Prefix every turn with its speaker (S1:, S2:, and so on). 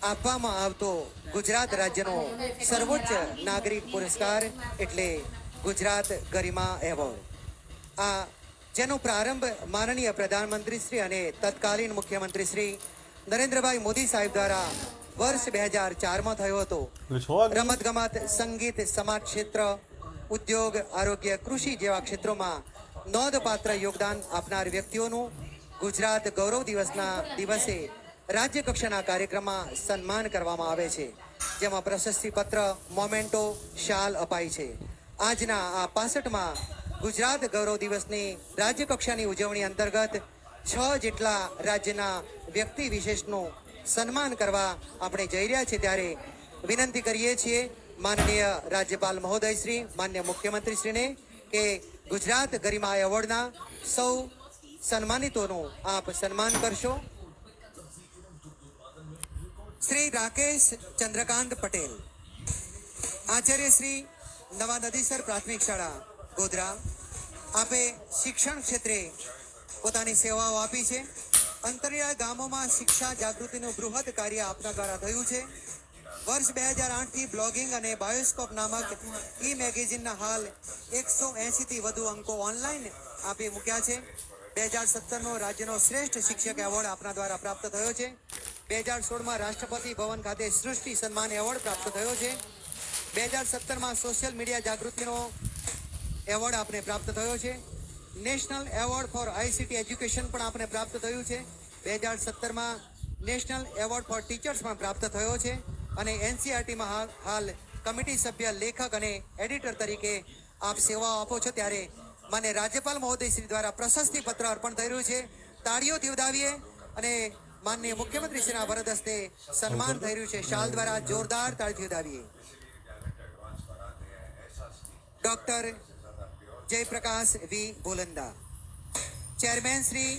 S1: આપવામાં આવતો ગુજરાત રાજ્યનો સર્વોચ્ચ નાગરિક પુરસ્કાર એટલે ગુજરાત ગરિમા એવોર્ડ. આ જેનો પ્રારંભ માનનીય પ્રધાનમંત્રી શ્રી અને તત્કાલીન મુખ્યમંત્રી શ્રી નરેન્દ્રભાઈ મોદી સાહેબ દ્વારા વર્ષ બે હજાર ચારમાં થયો હતો. રમત ગમત સંગીત સમાજ ક્ષેત્ર ઉદ્યોગ આરોગ્ય કૃષિ જેવા ક્ષેત્રોમાં નોંધપાત્ર યોગદાન આપનાર વ્યક્તિઓનું ગુજરાત ગૌરવ દિવસના દિવસે રાજ્ય કક્ષાના કાર્યક્રમમાં સન્માન કરવામાં આવે છે, જેમાં પ્રશસ્તિ પત્ર મોમેન્ટો, શાલ અપાય છે. આજના આ પાસઠમાં ગુજરાત ગૌરવ દિવસની રાજ્ય કક્ષાની ઉજવણી અંતર્ગત છ જેટલા રાજ્યના વ્યક્તિ વિશેષનું સન્માન કરવા આપણે જઈ રહ્યા છીએ ત્યારે વિનંતી કરીએ છીએ માનનીય રાજ્યપાલ મહોદય શ્રી માન્ય મુખ્યમંત્રી શ્રીને કે ગુજરાત ગરિમા એવોર્ડના સૌ સન્માનિતોનું આપ સન્માન કરશો. શ્રી રાકેશ ચંદ્રકાંત પટેલ, આચાર્ય શ્રી નવા નદીસર પ્રાથમિક શાળા, ગોધરા. આપે શિક્ષણ ક્ષેત્રે પોતાની સેવાઓ આપી છે. અંતરિયાળ ગામોમાં શિક્ષા જાગૃતિનું બૃહદ કાર્ય આપના દ્વારા થયું છે. વર્ષ બે હજાર આઠથી બ્લોગિંગ અને બાયોસ્કોપ નામક ઈ મેગેઝિનના હાલ એકસો એંશીથી વધુ અંકો ઓનલાઈન આપી મૂક્યા છે. બે હજાર સત્તરનો રાજ્યનો શ્રેષ્ઠ શિક્ષક એવોર્ડ આપના દ્વારા પ્રાપ્ત થયો છે. બે હજાર સોળમાં રાષ્ટ્રપતિ ભવન ખાતે સૃષ્ટિ સન્માન એવોર્ડ પ્રાપ્ત થયો છે. બે હજાર સત્તરમાં સોશિયલ મીડિયા જાગૃતિનો એવોર્ડ આપને પ્રાપ્ત થયો છે. National award for ICT education પણ આપને પ્રાપ્ત થયું છે. બે હજાર સત્તરમાં નેશનલ એવોર્ડ ફોર ટીચર્સ પણ પ્રાપ્ત થયો છે. અને એનસીઆરટીમાં હાલ હાલ કમિટી સભ્ય, લેખક અને એડિટર તરીકે આપ સેવાઓ આપો છો ત્યારે મને રાજ્યપાલ મહોદય શ્રી દ્વારા પ્રશસ્તિ પત્ર અર્પણ થઈ રહ્યું છે. તાળીઓથી વધાવીએ અને માનનીય મુખ્યમંત્રી શ્રીના વરદ હસ્તે સન્માન થઈ રહ્યું છે. શાલ દ્વારા જોરદાર તાળીથી ઉદાવીએ doctor Jayaprakash V Bolanda chairman Shri